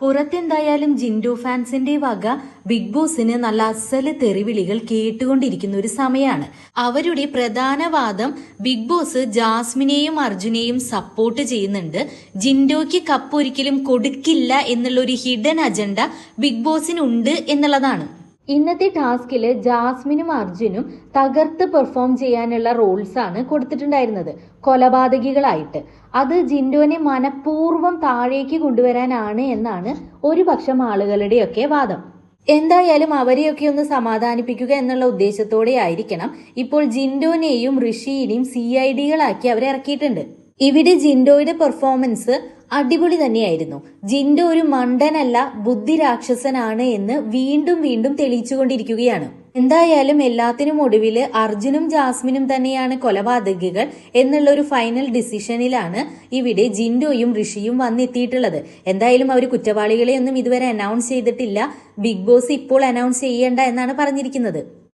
പുറത്തെന്തായാലും ജിൻഡു ഫാൻസിന്റെ വക ബിഗ് ബോസിന് നല്ല അസൽ തെറിവിളികൾ കേട്ടുകൊണ്ടിരിക്കുന്ന ഒരു സമയമാണ് അവരുടെ പ്രധാന വാദം ബിഗ് ബോസ് ജാസ്മിനെയും അർജുനെയും സപ്പോർട്ട് ചെയ്യുന്നുണ്ട്. ജിൻഡോയ്ക്ക് കപ്പ് ഒരിക്കലും കൊടുക്കില്ല എന്നുള്ള ഒരു ഹിഡൻ അജണ്ട ബിഗ് ബോസിനുണ്ട് എന്നുള്ളതാണ്. ഇന്നത്തെ ടാസ്കിൽ ജാസ്മിനും അർജുനും തകർത്ത് പെർഫോം ചെയ്യാനുള്ള റോൾസ് ആണ് കൊടുത്തിട്ടുണ്ടായിരുന്നത് കൊലപാതകികളായിട്ട്. അത് ജിൻഡോനെ മനഃപൂർവം താഴേക്ക് കൊണ്ടുവരാനാണ് എന്നാണ് ഒരു പക്ഷം ആളുകളുടെയൊക്കെ വാദം. എന്തായാലും അവരെയൊക്കെ ഒന്ന് സമാധാനിപ്പിക്കുക എന്നുള്ള ഉദ്ദേശത്തോടെ ആയിരിക്കണം ഇപ്പോൾ ജിൻഡോനെയും ഋഷിയിനെയും സി ഐ ഡികളാക്കി അവരെ ഇറക്കിയിട്ടുണ്ട്. ഇവിടെ ജിൻഡോയുടെ പെർഫോമൻസ് അടിപൊളി തന്നെയായിരുന്നു. ജിൻഡോ ഒരു മണ്ടനല്ല ബുദ്ധി രാക്ഷസനാണ് എന്ന് വീണ്ടും വീണ്ടും തെളിയിച്ചുകൊണ്ടിരിക്കുകയാണ്. എന്തായാലും എല്ലാത്തിനും ഒടുവിൽ അർജുനും ജാസ്മിനും തന്നെയാണ് കൊലപാതകികൾ എന്നുള്ള ഒരു ഫൈനൽ ഡിസിഷനിലാണ് ഇവിടെ ജിൻഡോയും ഋഷിയും വന്നെത്തിയിട്ടുള്ളത്. എന്തായാലും അവർ കുറ്റവാളികളെ ഒന്നും ഇതുവരെ അനൗൺസ് ചെയ്തിട്ടില്ല. ബിഗ് ബോസ് ഇപ്പോൾ അനൗൺസ് ചെയ്യേണ്ട എന്നാണ് പറഞ്ഞിരിക്കുന്നത്.